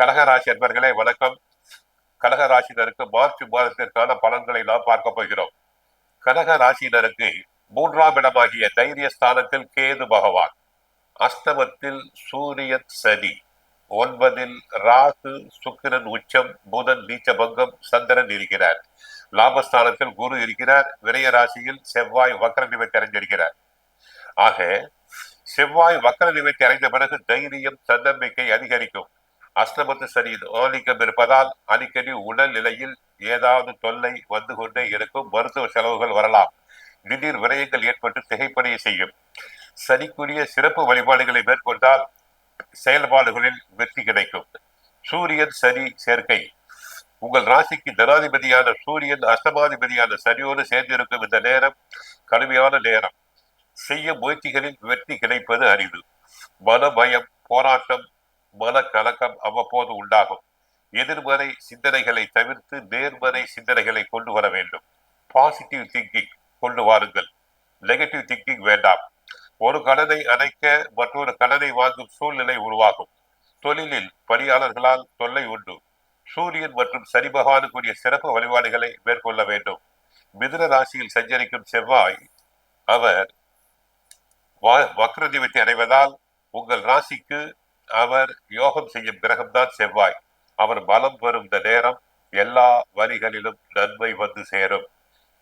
கடகராசி அன்பர்களே வணக்கம். கடகராசினருக்கு மார்ச் மாதத்திற்கான பலன்களை நாம் பார்க்க போகிறோம். கடக ராசியினருக்கு மூன்றாம் இடமாகிய தைரிய ஸ்தானத்தில் கேது பகவான் அஸ்தமத்தில் சூரியன் சனி ஒன்பதில் ராகு சுக்கிரன் உச்சம் புதன் நீச்சபங்கம் சந்திரன் இருக்கிறார். லாபஸ்தானத்தில் குரு இருக்கிறார் விரய ராசியில் செவ்வாய் வக்கர நிவர்த்தி அடைஞ்சிருக்கிறார் ஆக செவ்வாய் வக்கர நிவர்த்தி அடைந்த பிறகு தைரியம் தன்னம்பிக்கை அதிகரிக்கும். அஷ்டமத்து சனியின் ஆதிக்கம் இருப்பதால் அடிக்கடி உடல் நிலையில் ஏதாவது தொல்லை வந்து கொண்டே இருக்கும். மருத்துவ செலவுகள் வரலாம். திடீர் விரயங்கள் ஏற்பட்டு திகைப்படைய செய்யும். சனிக்குரிய சிறப்பு வழிபாடுகளை மேற்கொண்டால் செயல்பாடுகளில் வெற்றி கிடைக்கும். சூரியன் சனி சேர்க்கை. உங்கள் ராசிக்கு தனாதிபதியான சூரியன் அஷ்டமாதிபதியான சனியோடு சேர்ந்திருக்கும் இந்த நேரம் கடுமையான நேரம். செய்ய முயற்சிகளில் வெற்றி கிடைப்பது அரிது. மன பயம் போராட்டம் மன கலக்கம் அவ்வப்போது உண்டாகும்? எதிர்மறை சிந்தனைகளை தவிர்த்து நேர்மறை சிந்தனைகளை கொண்டு வர வேண்டும். பாசிட்டிவ் திங்கிங் கொண்டு வாருங்கள். நெகட்டிவ் திங்கிங் வேண்டாம். ஒரு கடனை அடைக்க மற்றொரு கடனை வாங்கும் சூழ்நிலை உருவாகும். தொழிலில் பணியாளர்களால் தொல்லை உண்டு. சூரியன் மற்றும் சனி பகவானுக்குரிய சிறப்பு வழிபாடுகளை மேற்கொள்ள வேண்டும். மிதுன ராசியில் சஞ்சரிக்கும் செவ்வாய் அவர் வக்ரதிபத்தி அடைவதால் உங்கள் ராசிக்கு அவர் யோகம் செய்யும் கிரகம்தான் செவ்வாய். அவர் பலம் பெறும் இந்த நேரம் எல்லா வழிகளிலும் நன்மை வந்து சேரும்.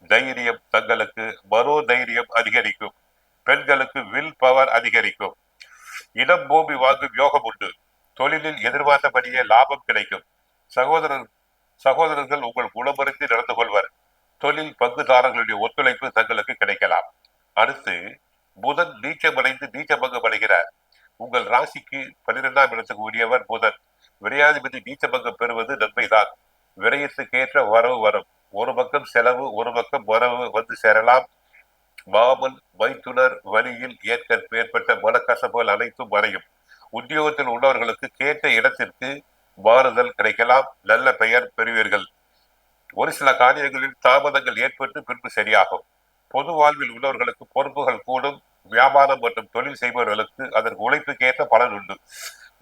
தைரியம் தங்களுக்கு மனோ தைரியம் அதிகரிக்கும். பெண்களுக்கு வில் பவர் அதிகரிக்கும். இடம் பூமி வாங்கும் யோகம் உண்டு. தொழிலில் எதிர்பார்த்தபடியே லாபம் கிடைக்கும். சகோதரர் சகோதரர்கள் உங்கள் குணமறிந்து நடந்து கொள்வர். தொழில் பங்குதாரர்களுடைய ஒத்துழைப்பு தங்களுக்கு கிடைக்கலாம். அடுத்து புதன் நீச்சமடைந்து நீச்சபங்கம் உங்கள் ராசிக்கு பன்னிரெண்டாம் இடத்துக்கு உரியவர் புதன். விரையாதிபதி நீச்சபங்கம் பெறுவது நன்மைதான். விரயத்துக்கேற்ற வரவு வரும். ஒரு பக்கம் செலவு ஒரு பக்கம் வரவு வந்து சேரலாம். மாமன் மைத்துனர் வழியில் ஏற்க ஏற்பட்ட மனக்கசப்புகள் அனைத்தும் வரையும் உத்தியோகத்தில் உள்ளவர்களுக்கு கேட்ட இடத்திற்கு மாறுதல் கிடைக்கலாம். நல்ல பெயர் பெறுவீர்கள். ஒரு சில காரியங்களில் தாமதங்கள் ஏற்பட்டு பின்பு சரியாகும். பொது வாழ்வில் உள்ளவர்களுக்கு பொறுப்புகள் கூடும். வியாபாரம் மற்றும் தொழில் செய்பவர்களுக்கு அதற்கு உழைப்புக்கேற்ற பலன் உண்டு.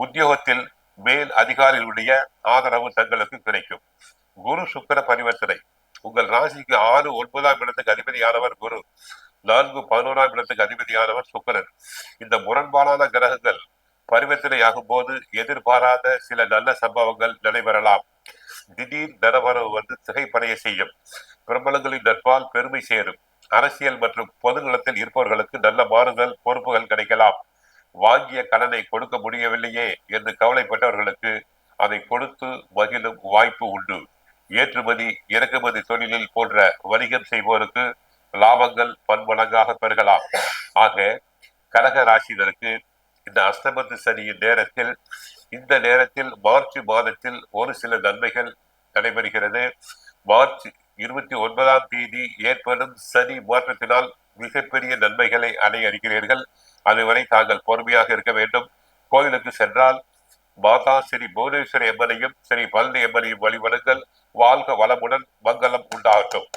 உத்தியோகத்தில் மேல் அதிகாரிகளுடைய ஆதரவு தங்களுக்கு கிடைக்கும். குரு சுக்கர பரிவர்த்தனை. உங்கள் ராசிக்கு ஆறு ஒன்பதாம் இடத்துக்கு அதிபதியானவர் குரு. நான்கு பதினோராம் இடத்துக்கு அதிபதியானவர் சுக்கரன். இந்த முரண்பாடான கிரகங்கள் பரிவர்த்தனையாகும் போது எதிர்பாராத சில நல்ல சம்பவங்கள் நடைபெறலாம். திடீர் தனவரவு வந்து திகைப்படைய செய்யும். பிரபலங்களின் நட்பால் பெருமை சேரும். அரசியல் மற்றும் பொது நலத்தில் இருப்பவர்களுக்கு நல்ல மாறுதல் பொறுப்புகள் கிடைக்கலாம். வாங்கிய கடனை கொடுக்க முடியவில்லையே என்று கவலைப்பட்டவர்களுக்கு அதை கொடுத்து மகிழும் வாய்ப்பு உண்டு. ஏற்றுமதி இறக்குமதி தொழிலில் போன்ற வணிகம் செய்வோருக்கு லாபங்கள் பன்மடங்காக பெருகலாம். ஆக கடக ராசினருக்கு இந்த அஸ்தமத்து சனியின் நேரத்தில் இந்த நேரத்தில் மார்ச் மாதத்தில் ஒரு சில நன்மைகள் நடைபெறுகிறது. மார்ச் இருபத்தி ஒன்பதாம் தேதி ஏற்படும் சனி மாற்றத்தினால் மிகப்பெரிய நன்மைகளை அடைய இருக்கிறீர்கள் அதுவரை தாங்கள் பொறுமையாக இருக்க வேண்டும். கோயிலுக்கு சென்றால் மாதா ஸ்ரீ புவனேஸ்வரி எம்மனையும் ஸ்ரீ பழனி எம்மனையும் வழிபடுங்கள். வாழ்க வளமுடன் மங்களம் உண்டாகட்டும்.